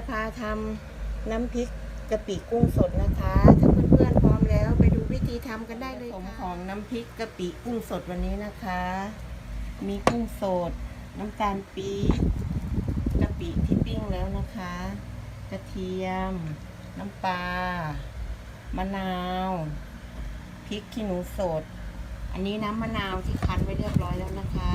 จะพาทำน้ำพริกกะปิกุ้งสดนะคะ ถ้าเพื่อนๆพร้อมแล้วไปดูวิธีทำกันได้เลยค่ะของน้ำพริกกะปิกุ้งสดวันนี้นะคะ มีกุ้งสด น้ำตาลปี๊บกะปิที่ปิ้งแล้วนะคะ กระเทียม น้ำปลามะนาวพริกขี้หนูสด อันนี้น้ำมะนาวที่คั้นไว้เรียบร้อยแล้วนะคะ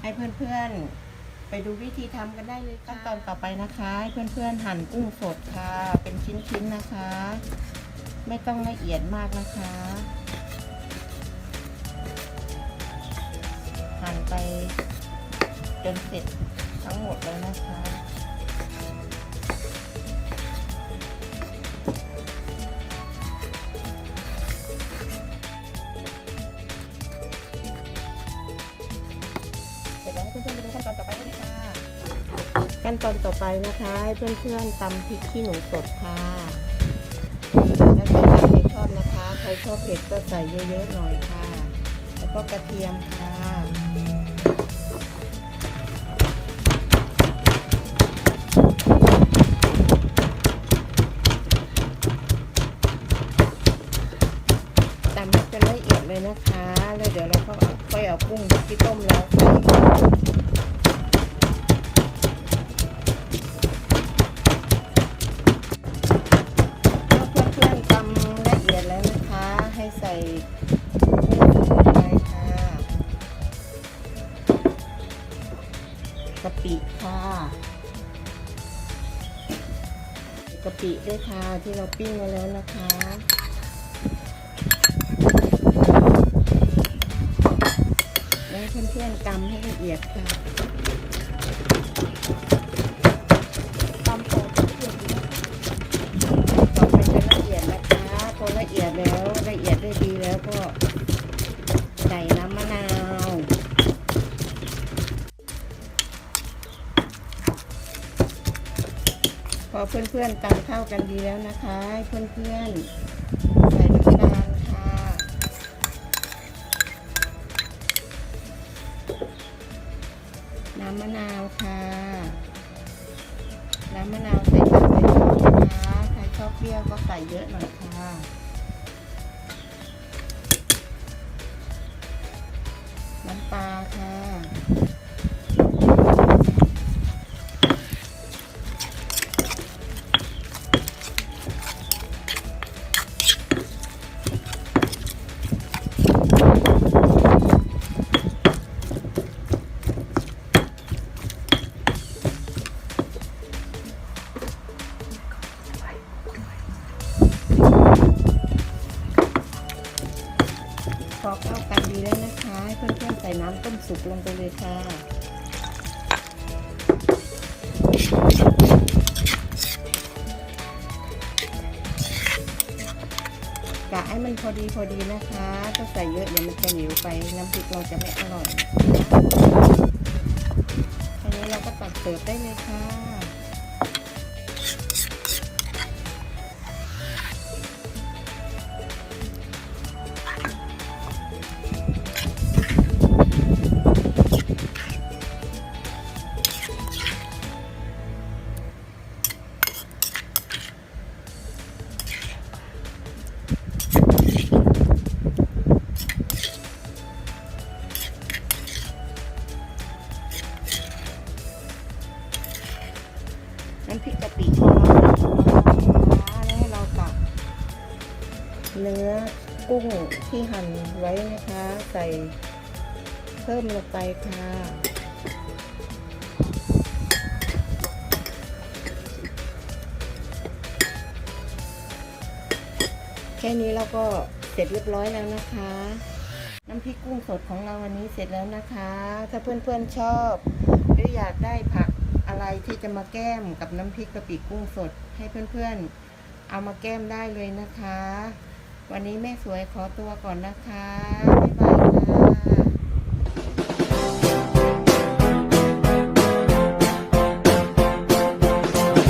ให้เพื่อนๆ ไปดูวิธีทำกันได้เลยขั้นตอนต่อไปนะคะ เพื่อนๆหั่นกุ้งสดค่ะ เป็นชิ้นๆนะคะ ไม่ต้องละเอียดมากนะคะ หั่นไปจนเสร็จทั้งหมดเลยนะคะ ขั้นตอนต่อไปนะคะให้เพื่อนๆตำพริกขี้หนูสดค่ะแล้วแต่ใครชอบนะคะ ใครชอบเผ็ดก็ใส่เยอะๆหน่อยค่ะ แล้วก็กระเทียมค่ะตำให้จนละเอียดเลยนะคะ แล้วเดี๋ยวเราก็ค่อยเอากุ้งที่ต้มแล้วใส่ กะปิด้วยค่ะที่เราปิ้งมาแล้วนะคะแล้วเพื่อนๆตำให้ละเอียดค่ะตำพอละเอียดต่อไปจะละเอียดนะคะพอละเอียดแล้วละเอียดได้ดีแล้วก็ใส่ พอเพื่อนๆตำเข้ากันดีแล้วนะคะเพื่อนๆใส่น้ำตาลค่ะน้ำมะนาวค่ะ น้ำมะนาวใส่ตามไปเลยนะคะใครชอบเปรี้ยวก็ใส่เยอะหน่อยค่ะ อเข้ากันดีแล้วนะคะเพื่อนๆใส่น้ำต้มสุกลงไปเลยค่ะกะให้มันพอดีพอดีนะคะถ้าใส่เยอะเดี๋ยวมันจะเหนียวไปน้ำพริกเราจะไม่อร่อยทีนี้เราก็ตักเสิร์ฟได้เลยค่ะ น้ำพริกกะปิของเรานะคะแล้วให้เราตักเนื้อกุ้งที่หั่นไว้นะคะ ใส่เพิ่มลงไปค่ะแค่นี้เราก็เสร็จเรียบร้อยแล้วนะคะ น้ำพริกกุ้งสดของเราวันนี้เสร็จแล้วนะคะ ถ้าเพื่อนๆชอบ หรืออยากได้ผัก อะไรที่จะมาแก้มกับน้ำพริกกะปิกุ้งสด ให้เพื่อนๆ เอามาแก้มได้เลยนะคะ วันนี้แม่สวยขอตัวก่อนนะคะ บ๊ายบายค่ะ